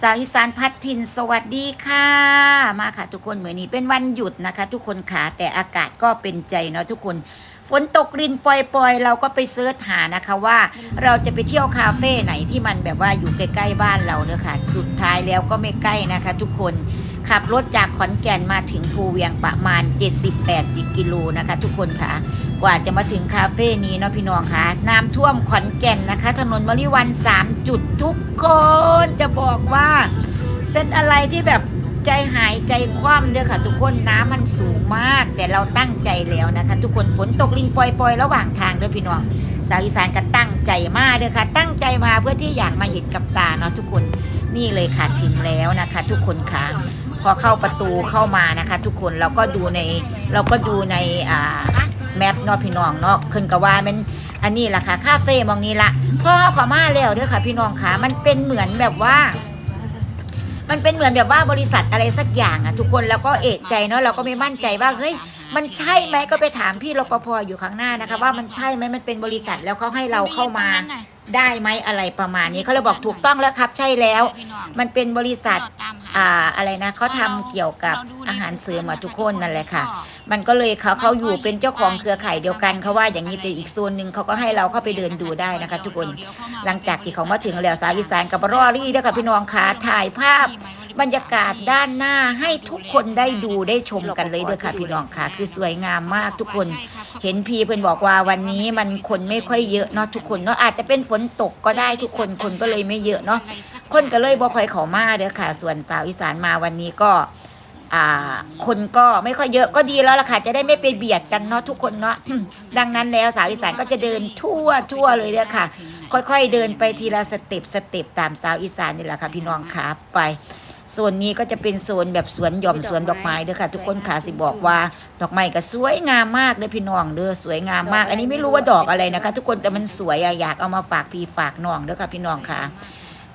สาวอีสานพัดถิ่นสวัสดีค่ะ มาค่ะทุกคนเหมือนนี้เป็นวันหยุดนะคะ ทุกคนค่ะแต่อากาศก็เป็นใจเนาะทุกคนฝนตกรินปล่อยๆ เราก็ไปเสิร์ชหานะคะว่าเราจะไปเที่ยวคาเฟ่ไหนที่มันแบบว่าอยู่ใกล้ๆบ้านเราเนอะค่ะสุดท้ายแล้วก็ไม่ใกล้นะคะ ทุกคนขับรถจากขอนแก่นมาถึงภูเวียงประมาณ 70-80 กิโลนะคะ ทุกคนค่ะ กว่าจะมาถึงคาเฟ่นี้เนาะพี่น้องคะน้ำท่วมขอนแก่นนะคะ ถนนมริวัน 3 จุดทุกคนจะบอกว่า เป็นอะไรที่แบบใจหายใจคว่ำเด้อค่ะ ทุกคนน้ำมันสูงมาก แต่เราตั้งใจแล้วนะคะ ทุกคนฝนตกลินปล่อยๆ ระหว่างทางเด้อพี่น้องสาวอีสานก็ตั้งใจมากเด้อค่ะ ตั้งใจมาเพื่อที่อยากมาเห็นกับตาเนาะทุกคนนี่เลยค่ะถึงแล้วนะคะ ทุกคนค่ะพอเข้าประตูเข้ามานะคะ ทุกคนเราก็ดูในเราก็ดูในอ่า แมปเนาะพี่น้องเนาะขึ้นกับว่ามันอันนี้ล่ะค่ะคาเฟ่มองนี้ละพ่อเขอมาแล้วเด้อค่ะพี่น้องค่ะ มันเป็นเหมือนแบบว่า มันเป็นเหมือนแบบว่าบริษัทอะไรสักอย่างอะทุกคนแล้วก็เอะใจเนาะเราก็ไม่มั่นใจว่าเฮ้ยมันใช่ไหมก็ไปถามพี่รปภอยู่ข้างหน้านะคะ ว่ามันใช่ไหมมันเป็นบริษัทแล้วเขาให้เราเข้ามาได้ไหมอะไรประมาณนี้เขาเลยบอกถูกต้องแล้วครับ ใช่แล้ว มันเป็นบริษัท อ่าอะไรนะเขาทำเกี่ยวกับอาหารเสริมอะทุกคนนั่นแหละค่ะ มันก็เลยเขาเขาอยู่เป็นเจ้าของเครือข่ายเดียวกันเขาว่าอย่างนี้แต่อีกโซนหนึ่งเขาก็ให้เราเข้าไปเดินดูได้นะคะ ทุกคนหลังจากที่เขามาถึงแล้วสาวอีสานกับรอรี่ด้วยค่ะพี่น้องค่ะถ่ายภาพ บรรยากาศด้านหน้าให้ทุกคนได้ดูได้ชมกันเลยเด้วยค่ะพี่น้องค่ะ คือสวยงามมากทุกคน เห็นพี่เพื่อนบอกว่าวันนี้มันคนไม่ค่อยเยอะเนาะทุกคนเนาะอาจจะเป็นฝนตกก็ได้ทุกคนคนก็เลยไม่เยอะเนาะคนก็เลยบ่ค่อยเขามาเด้อค่ะ ส่วนสาวอีสานมาวันนี้ก็คนก็ไม่ค่อยเยอะก็ดีแล้วล่ะค่ะจะได้ไม่ไปเบียดกันเนาะทุกคนเนาะดังนั้นแล้วสาวอีสานก็จะเดินทั่วทั่วเลยเด้อค่ะ ค่อยๆเดินไปทีละสเต็ปสเต็ปตามสาวอีสานนี่แหละค่ะพี่น้องขาไป โซนนี้ก็จะเป็นโซนแบบสวนหย่อมสวนดอกไม้เด้อค่ะ ทุกคนขาสิบอกว่า ดอกไม้ก็สวยงามมากเด้อพี่น้องเด้อสวยงามมาก อันนี้ไม่รู้ว่าดอกอะไรนะคะ ทุกคนแต่มันสวยอะอยากเอามาฝากพี่ฝากน้องเด้อค่ะพี่น้องค่ะ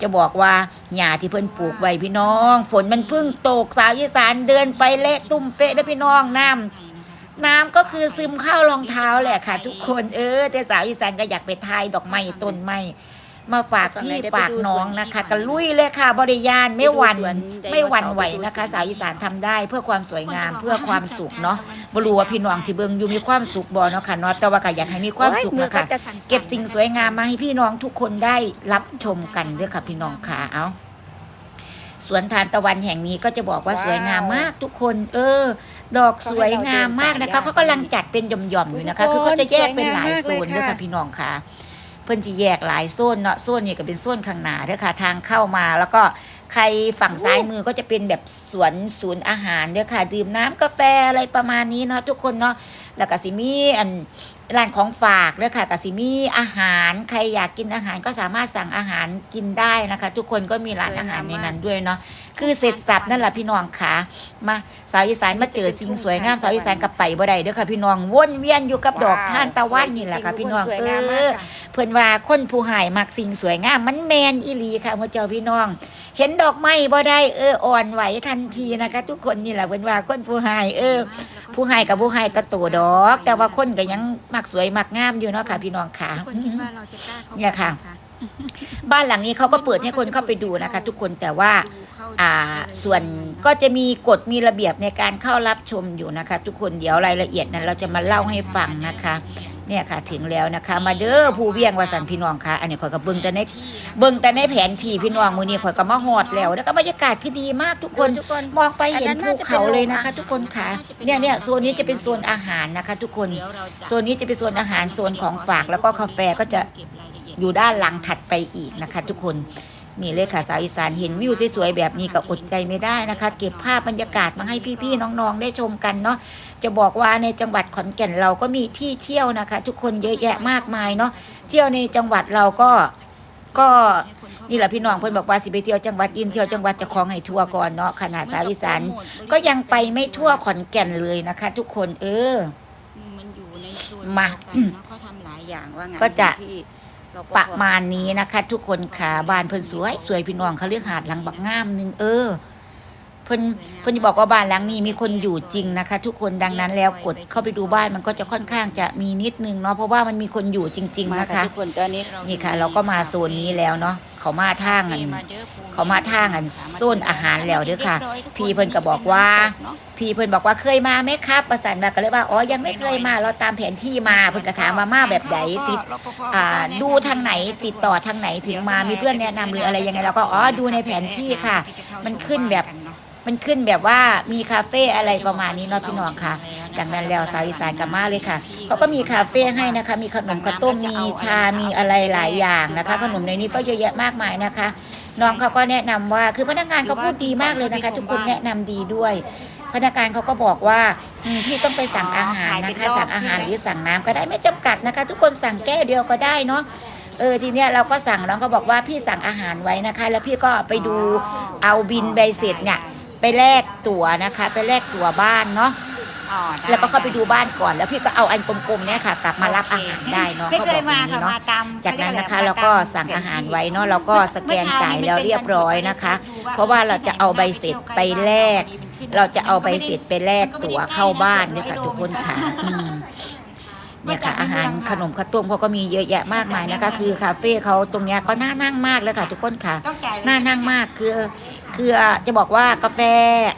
จะบอกว่าหญ้าที่เพิ่นปลูกไว้พี่น้อง ฝนมันเพิ่งตกสาวอีสานเดินไปเละตุ่มเป๊ะเด้อพี่น้องน้ำน้ำก็คือซึมเข้ารองเท้าแหละค่ะ ทุกคนเออแต่สาวอีสานก็อยากไปทายดอกไม้ต้นไม้ มาฝากพี่ฝากน้องนะคะก็ลุยเลยค่ะ บริยานไม่หวั่นไม่หวั่นไหวนะคะ สาวอีสานทำได้เพื่อความสวยงามเพื่อความสุขเนาะบรู้ว่าพี่น้องที่เบิงอยู่มีความสุขบ่เนาะค่ะเนาะแต่ว่าก็อยากให้มีความสุขนะคะเก็บสิ่งสวยงามมาให้พี่น้องทุกคนได้รับชมกันด้วยค่ะพี่น้องค่ะเอาสวนทานตะวันแห่งนี้ก็จะบอกว่าสวยงามมากทุกคน เออ ดอกสวยงามมากนะคะเขากำลังจัดเป็นหย่อมๆอยู่นะคะ คือเขาจะแยกเป็นหลายโซนด้วยค่ะพี่น้องค่ะ เพิ่นจะแยกหลายโซนเนาะโซนนี่ก็เป็นโซนข้างหน้าเด้อค่ะ ทางเข้ามาแล้วก็ใครฝั่งซ้ายมือก็จะเป็นแบบสวนศูนย์อาหารเด้อค่ะ ดื่มน้ำกาแฟอะไรประมาณนี้เนาะทุกคนเนาะแล้วก็สิมีอัน ร้านของฝากเด้อค่ะก็สิมีอาหารใครอยากกินอาหารก็สามารถสั่งอาหารกินได้นะคะ ทุกคนก็มีร้านอาหารในนั้นด้วยเนาะคือเสร็จสับนั่นแหละพี่น้องค่ะมาสาวอีสานมาเจอสิ่งสวยงามสาวอีสานกับไปบ่ได้เด้อค่ะพี่น้องวนเวียนอยู่กับดอกท่านตะวันนี่แหละค่ะพี่น้องเออเพิ่นว่าคนผู้หายมักสิ่งสวยงามมันแมนอีหลีค่ะพ่อเจ้าพี่น้อง เห็นดอกไม้บ่ได้เอออ่อนไหวทันทีนะคะ ทุกคนนี่แหละเพิ่นว่าคนผู้หายเออ ผู้หายกับผู้หายก็โตดอก แต่ว่าคนก็ยังมักสวยมักงามอยู่เนาะค่ะ พี่น้องค่ะคนคิดว่าเราจะกล้าเข้าไปเนี่ยค่ะ บ้านหลังนี้เขาก็เปิดให้คนเข้าไปดูนะคะ ทุกคนแต่ว่าอ่าส่วนก็จะมีกฎมีระเบียบในการเข้ารับชมอยู่นะคะ ทุกคนเดี๋ยวรายละเอียดนั้นเราจะมาเล่าให้ฟังนะคะ เนี่ยค่ะถึงแล้วนะคะ มาเด้อผู้เวียงวาสันพี่น้องค่ะอันนี้ข่อยก็เบิ่งแต่ในเบิ่งแต่ในแผนที่พี่น้องมื้อนี้ข่อยก็มาฮอดแล้ว แล้วก็บรรยากาศคือดีมากทุกคนทุกคนมองไปเห็นภูเขาเลยนะคะ ทุกคนค่ะเนี่ยเนี่ยโซนนี้จะเป็นโซนอาหารนะคะ ทุกคนโซนนี้จะเป็นโซนอาหารโซนของฝากแล้วก็กาแฟก็จะอยู่ด้านหลังถัดไปอีกนะคะ ทุกคน นี่เลยค่ะสาวอีสานเห็นวิวสวยๆแบบนี้ก็อดใจไม่ได้นะคะ เก็บภาพบรรยากาศมาให้พี่ๆน้องๆ ได้ชมกันเนาะจะบอกว่าในจังหวัดขอนแก่นเราก็มีที่เที่ยวนะคะ ทุกคนเยอะแยะมากมายเนาะเที่ยวในจังหวัดเราก็ก็นี่แหละพี่น้องเพื่อนบอกว่าสิไปเที่ยวจังหวัดอินเที่ยวจังหวัดจะคลองให้ทั่วก่อนเนาะขนาดสาวอีสานก็ยังไปไม่ทั่วขอนแก่นเลยนะคะ ทุกคนเออมันอยู่ในส่วนมาเดียวกันเนอะเขาทำหลายอย่างว่างั้นก็จะที่ร ปภประมาณนี้นะคะ ทุกคนค่ะบ้านเพิ่นสวย สวยพี่น้องเขาเรียกหาดหลังบักงามหนึงเออเพิ่นเพิ่นจะบอกว่าบ้านหลังนี้มีคนอยู่จริงนะคะ ทุกคนดังนั้นแล้วกดเข้าไปดูบ้านมันก็จะค่อนข้างจะมีนิดนึงเนาะเพราะว่ามันมีคนอยู่จริงๆมานะคะทุกคนตอนนี้นี่ค่ะ เราก็มาโซนนี้แล้วเนาะ เขามาทางกันเขามาทางอันโซนอาหารแล้วเด้อค่ะ พี่เพิ่นก็บอกว่า พี่เพิ่นบอกว่าเคยมาไหมครับประสานมาก็เลยว่าอ๋อยังไม่เคยมาเราตามแผนที่มาเพิ่นก็ถามว่ามาแบบไหนติดอ่าดูทางไหนติดต่อทางไหนถึงมามีเพื่อนแนะนำหรืออะไรยังไงเราก็อ๋อดูในแผนที่ค่ะ มันขึ้นแบบ มันขึ้นแบบว่ามีคาเฟ่อะไรประมาณนี้เนาะพี่น้องค่ะดังนั้นแล้วสาวอีสานกับมาเลยค่ะเขาก็มีคาเฟ่ให้นะคะ มีขนมข้าวต้มมีชา มีอะไรหลายอย่างนะคะ ขนมในนี้ก็เยอะแยะมากมายนะคะ น้องเขาก็แนะนำว่าคือพนักงานเขาพูดดีมากเลยนะคะ ทุกคนแนะนำดีด้วยพนักงานเขาก็บอกว่าอืมพี่ต้องไปสั่งอาหารนะคะ สั่งอาหารหรือสั่งน้ำก็ได้ไม่จำกัดนะคะ ทุกคนสั่งแก้วเดียวก็ได้เนาะเออทีเนี้ยเราก็สั่งน้องก็บอกว่าพี่สั่งอาหารไว้นะคะ แล้วพี่ก็ไปดูเอาบินใบเสร็จเนี่ย ไปแลกตั๋วนะคะ ไปแลกตั๋วบ้านเนาะแล้วก็เข้าไปดูบ้านก่อน แล้วพี่ก็เอาอันกลมๆเนี่ยค่ะ กลับมารับอาหารได้เนาะไม่เขาเคบอยกอมาย่างนี้ค่ะเนาะมาตามจากนั้นนะคะ เราก็สั่งอาหารไว้เนาะเราก็สแกนจ่ายแล้วเรียบร้อยนะคะ เพราะว่าเราจะเอาใบเสร็จไปแลก เราจะเอาใบเสร็จไปแลกตั๋วเข้าบ้านเนี่ยค่ะทุกคนค่ะอืมเนี่ยค่ะอาหารขนมข้าวต้มเขาก็มีเยอะแยะมากมายนะคะ คือคาเฟ่เขาตรงเนี้ยก็น่านั่งมากเลยค่ะ ทุกคนค่ะ ต้องจ่ายเลย น่านั่งมากคือ คือจะบอกว่ากาแฟ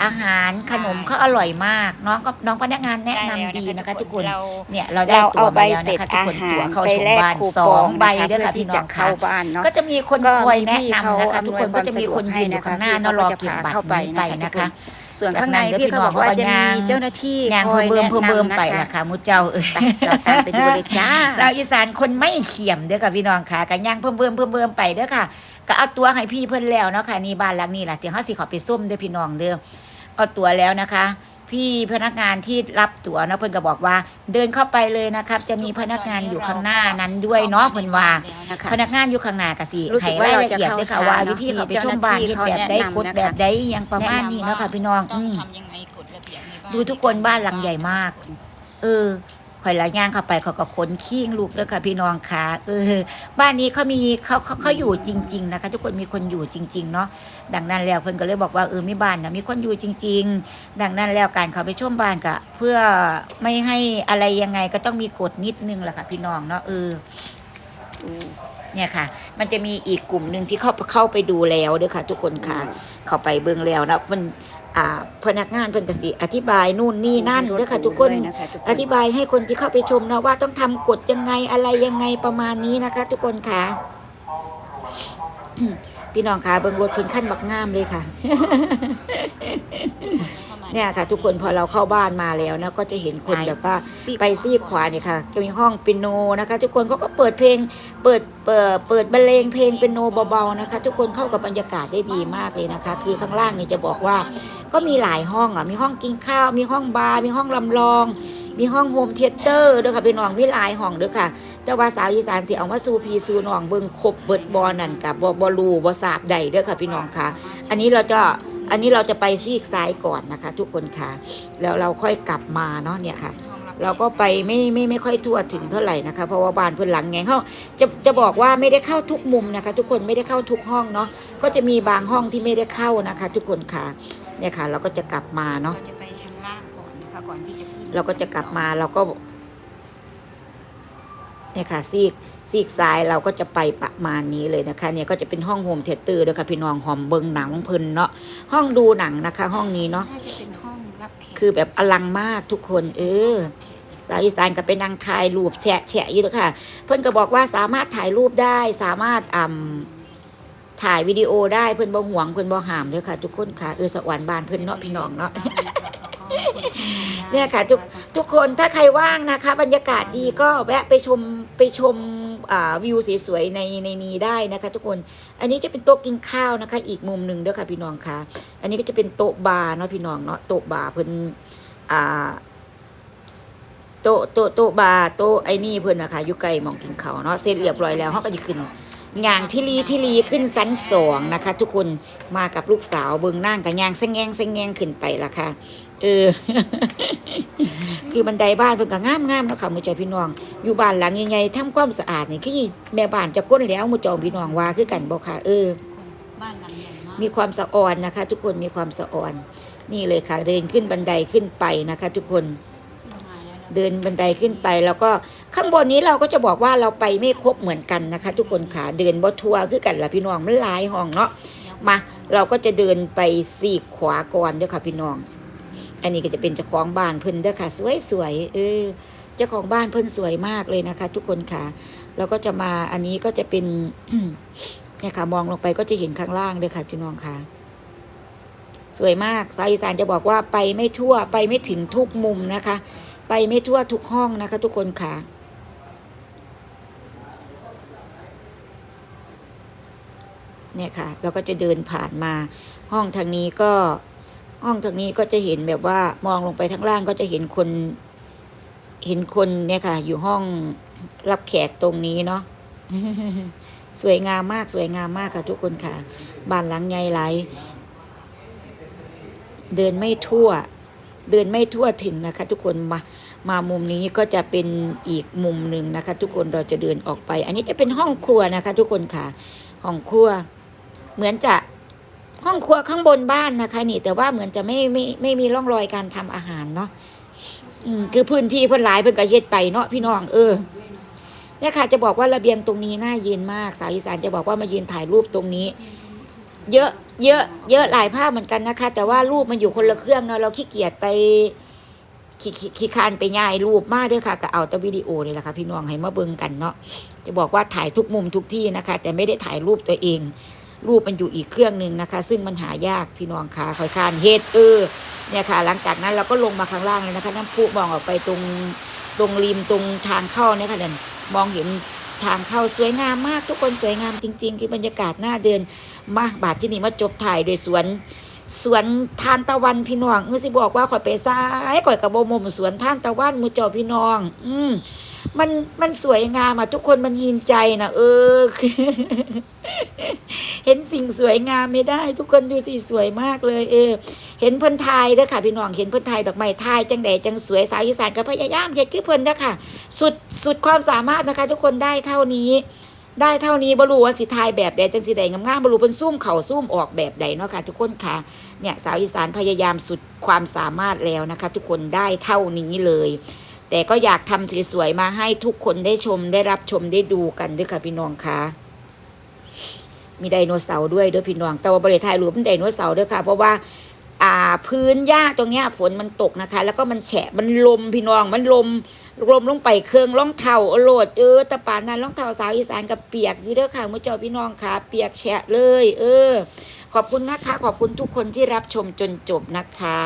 อาหารขนมเขาอร่อยมาก น้องก็น้องพนักงานแนะนำดีนะคะทุกคนเราเนี่ยเราได้ตั๋วมาแล้วนะคะทุกคนตั๋วเข้าชมบ้านสองใบด้วยค่ะพี่น้องค่ะบ้านเนาะก็จะมีคนก็คอยมีแนะพี่นำนะคะเขาทุกคนก็จะมีคนยืนอยู่ข้างหน้าอำนวยความสะดวกให้นะคะเนอะรอเก็บพี่บัตรเขาก็จะพาเข้าไปนี้ไปนะคะนะคะส่วนข้างในพี่เขาบอกว่าจะมีเจ้าหน้าที่งานคอยเพิ่มแนะเพิ่มเพิ่มนำไปนะคะนะคะมุเจ้าเอ้ยเราตามไปดูเลยจ้าสาวอีสานคนไม่เขียมเด้อค่ะพี่น้องค่ะกันย่างเพิ่มเพิ่มเพิ่มเพิ่มไปเด้อค่ะ ก็เอาตัวให้พี่เพิ่นแล้วเนาะค่ะนี่บ้านหลังนี้แหละที่เฮาสิขอไปส้มเด้อพี่น้องเด้อเอาตัวแล้วนะคะ พี่พนักงานที่รับตั๋วเนาะเพิ่นก็บอกว่า เดินเข้าไปเลยนะครับ จะมีพนักงานอยู่ข้างหน้านั้นด้วยเนาะเพิ่นว่านะคะพนักงานอยู่ข้างหน้าก็สิรู้สึให้กว่ารายเราละเอียดจะด้วยค่ะเข้าว่าทางวิธีเขาไปเนาะชมบ้านที่เฮ็ดเจ้าหแบน้าบใดที่กดเขาแบบใดแนะนำอยังประมาณนี้เนาะค่ะพี่น้องต้ออืงมทำยังไงกฎระเบียบในบ้านดูทุกคนบ้านหลังใหญ่มาก เออ ข่อยละย่างเข้าไปเขาก็ขนขี้งลูกด้วยค่ะพี่น้องค่ะเออบ้านนี้เขามีเขาเขาเขาอยู่จริง ๆ นะคะ ทุกคนมีคนอยู่จริง ๆ เนาะดังนั้นแล้วเพิ่นก็เลยบอกว่าเออมีบ้านนะมีคนอยู่จริง ๆ ดังนั้นแล้วการเขาไปชมบ้านก็เพื่อไม่ให้อะไรยังไงก็ต้องมีกฎนิดนึงแหละค่ะพี่น้องเนาะเออเนี่ยค่ะ มันจะมีอีกกลุ่มหนึ่งที่เข้าเข้าไปดูแล้วด้อค่ะ ทุกคนค่ะ เข้าไปเบิ่งแล้วนะเพิ่น พนักงานเพิ่นก็สิอธิบายนู่นนี่นั่นเด้อค่ะทุกคนด้วยะะทุกคนอธิบายให้คนที่เข้าไปชมนะว่าต้องทำกฎยังไงอะไรยังไงประมาณนี้นะคะ ทุกคนค่ะพี่น้องคะเบิ่งรถเพิ่นขั้นบักงามเลยค่ะ เนี่ยค่ะ ทุกคนพอเราเข้าบ้านมาแล้วนะก็จะเห็นคนแบบว่าไปซีกขวาเนี่ยค่ะจะมีห้องเปียโนนะคะ ทุกคนเขาก็เปิดเพลงเปิดเปิดเปิดบรรเลงเพลงเปียโนเบาๆนะคะ ทุกคนเข้ากับบรรยากาศได้ดีมากเลยนะคะ คือข้างล่างนี่จะบอกว่าก็มีหลายห้องอะมีห้องกินข้าว มีห้องบาร์มีห้องลำลองมีห้องโฮมเทเตอร์ด้วยค่ะพี่น้องมีหลายห้องด้วยค่ะ แต่ว่าสาวอีสานสิเอามาสู่พีสู่น้องเบิ่งครบเบิดบอนั่นกับบอบอลูบอสาบใดเด้อค่ะพี่น้องค่ะ อันนี้เราจะ อันนี้เราจะไปซีกซ้ายก่อนนะคะ ทุกคนค่ะ แล้วเราค่อยกลับมาเนาะเนี่ยค่ะ เราก็ไปไม่ไม่ไม่ค่อยทั่วถึงเท่าไหร่นะคะ เพราะว่าบ้านเพื่อนหลังไงเขาจะจะบอกว่าไม่ได้เข้าทุกมุมนะคะ ทุกคนไม่ได้เข้าทุกห้องเนาะก็จะมีบางห้องที่ไม่ได้เข้านะคะ ทุกคนค่ะเนี่ยค่ะ เราก็จะกลับมาเนาะเราจะไปชั้นล่างก่อนนะคะก่อนที่จะขึ้นเราก็จะกลับมาเราก็ เนี่ยค่ะซีกซีกซ้ายเราก็จะไปประมาณนี้เลยนะคะ เนี่ยก็จะเป็นห้องโฮมเทเตอร์ด้วยค่ะพี่น้องหอมเบิงหนังเพลินเนาะห้องดูหนังนะคะ ห้องนี้เนาะน่าจะเป็นห้องรับแขกคือแบบอลังมากทุกคน เออสาวอีสานก็เป็นนางถ่ายรูปแฉะแฉะอยู่ด้วยค่ะ เพื่อนก็บอกว่าสามารถถ่ายรูปได้สามารถอ่ำถ่ายวิดีโอได้เพื่อนบ่ห่วงเพื่อนบ่ห้ามด้วยค่ะ ทุกคนค่ะเออสวรรค์บานเพื่อนเนาะพี่น้องเนาะ เนี่ยค่ะทุกทุกคนถ้าใครว่างนะคะ บรรยากาศดีก็แวะไปชมไปชมอ่าวิวสวยๆในในนี้ได้นะคะ ทุกคน อันนี้จะเป็นโต๊ะกินข้าวนะคะ อีกมุมหนึ่งด้วยค่ะพี่น้องค่ะ อันนี้ก็จะเป็นโต๊ะบาร์เนาะพี่น้องเนาะโต๊ะบาร์เพิ่นอ่าโต๊ะโต๊ะโต๊ะบาร์โต๊ะไอ้นี่เพิ่นนะคะอยู่ใกล้หมองกินข้าวเนาะเสร็จเรียบร้อยแล้วเขาก็จะขึ้นงางที่ลีที่ลีขึ้นชั้นสองนะคะ ทุกคนมากับลูกสาวเบิ่งนั่งกับยางเส้งแงงเส้งแงงขึ้นไปละค่ะ เออ คือบันไดบ้านเพิ่นก็งามงามๆเนาะค่ะหมู่เจ้าพี่น้อง อยู่บ้านหลังใหญ่ๆทำความสะอาดนี่คือแม่บ้านจะก้นแล้วหมู่เจ้าพี่น้องว่าคือกันบ่ค่ะ เออ บ้านหลังใหญ่มากมีความสะอ่อนนะคะ ทุกคนมีความสะอ่อน นี่เลยค่ะ เดินขึ้นบันไดขึ้นไปนะคะ ทุกคนขึ้นมาแล้วนะเดินบันไดขึ้นไปแล้วก็ข้างบนนี้เราก็จะบอกว่าเราไปไม่ครบเหมือนกันนะคะ ทุกคนค่ะเดินบทัวร์คือกันละพี่น้องมันหลายห้องเนาะมาเราก็จะเดินไปสีกขวาก่อนเด้อค่ะพี่น้อง อันนี้ก็จะเป็นเจ้าของบ้านเพิ่นเด้อค่ะ สวยสวยเออเจ้าของบ้านเพิ่นสวยมากเลยนะคะ ทุกคนค่ะเราก็จะมาอันนี้ก็จะเป็นเนี่ยค่ะมองลงไปก็จะเห็นข้างล่างเลยค่ะพี่น้องค่ะสวยมากสาวอีสานจะบอกว่าไปไม่ทั่วไปไม่ถึงทุกมุมนะคะ ไปไม่ทั่วทุกห้องนะคะ ทุกคนค่ะ เนี่ยค่ะ เราก็จะเดินผ่านมาห้องทางนี้ก็ ห้องทางนี้ก็จะเห็นแบบว่ามองลงไปทั้งล่างก็จะเห็นคน เห็นคนเนี่ยค่ะ อยู่ห้องรับแขกตรงนี้เนาะสวยงามมากสวยงามมากค่ะทุกคนค่ะ บ้านหลังใหญ่หลายเดินไม่ทั่ว เดินไม่ทั่วถึงนะคะ ทุกคนมามามุมนี้ก็จะเป็นอีกมุมหนึ่งนะคะ ทุกคนเราจะเดินออกไป อันนี้จะเป็นห้องครัวนะคะ ทุกคนค่ะ ห้องครัว เหมือนจะ ห้องครัวข้างบนบ้านนะคะ นี่ แต่ว่าเหมือนจะไม่ไม่ไม่มีร่องรอยการทำอาหารเนาะอืมคือพื้นที่เพิ่นหลายเพิ่นก็เฮ็ดไปเนาะพี่น้องเออเนี่ยค่ะจะบอกว่าระเบียงตรงนี้น่ายืนมาก สาวอีสานจะบอกว่ามายืนถ่ายรูปตรงนี้ เยอะ เยอะ เยอะหลายภาพเหมือนกันนะคะ แต่ว่ารูปมันอยู่คนละเครื่องเนาะเราขี้เกียจไปขี้ขี้ขี้คร้านไปย้ายรูปมากด้วยค่ะก็เอาแต่วิดีโอนี่แหละค่ะพี่น้องให้มาเบิ่งกันเนาะจะบอกว่าถ่ายทุกมุมทุกที่นะคะ แต่ไม่ได้ถ่ายรูปตัวเอง รูปมันอยู่อีกเครื่องหนึ่งนะคะ ซึ่งมันหายากพี่น้องคะคอยคานเฮดเออเนี่ยค่ะ หลังจากนั้นเราก็ลงมาข้างล่างเลยนะคะ น้ำพุมองออกไปตรงตรงริมตรงทางเข้าเนี่ยค่ะเดินมองเห็นทางเข้าสวยงามมากทุกคนสวยงามจริง ๆ คือบรรยากาศน่าเดิน มาบาทที่นี่มาจบถ่ายโดยสวน สวนทานตะวันพี่น้องเออสิบอกว่าข่อยไปซ้ายข่อยกับโบมุมสวนทานตะวันมูเจ้าพี่น้อง อืมมันมันสวยงามอะทุกคนมันยินใจนะเออ เห็นสิ่งสวยงามไม่ได้ ทุกคนดูสิสวยมากเลย เออ เห็นเพิ่นไทยเด้อค่ะ พี่น้องเห็นเพิ่นไทยดอกไม้ไทยจังใดจังสวยสาวอีสานก็พยายามเฮ็ดคือเพิ่นเด้อค่ะ สุดสุดความสามารถนะคะ ทุกคนได้เท่านี้ ได้เท่านี้บรูว่าสิทายแบบใดจังสิใดงามๆบรูเป็นซุ่มเข่าซุ่มออกแบบใดเนาะค่ะทุกคนค่ะเนี่ยสาวอีสานพยายามสุดความสามารถแล้วนะคะ ทุกคนได้เท่านี้เลย แต่ก็อยากทำสวยๆมาให้ทุกคนได้ชมได้รับชมได้ดูกันด้วยค่ะพี่น้องค่ะมีไดโนเสาร์ด้วยเด้วยพี่น้อง แต่ว่าบริถ่ายรูปเป็นไดโนเสาร์ด้วยค่ะ เพราะว่าอ่าพื้นหญ้าตรงเนี้ยฝนมันตกนะคะ แล้วก็มันแฉะมันลมพี่น้องมันลม รวมลงไปเครื่องร่องเท้าโอโลดเออตะปานนั้นร่องเท้าสาวอีสานกับเปียกอยู่เด้อค่ะมุเจ้าพี่น้องค่ะ เปียกแฉะเลย เออ ขอบคุณนะคะ ขอบคุณทุกคนที่รับชมจนจบนะคะ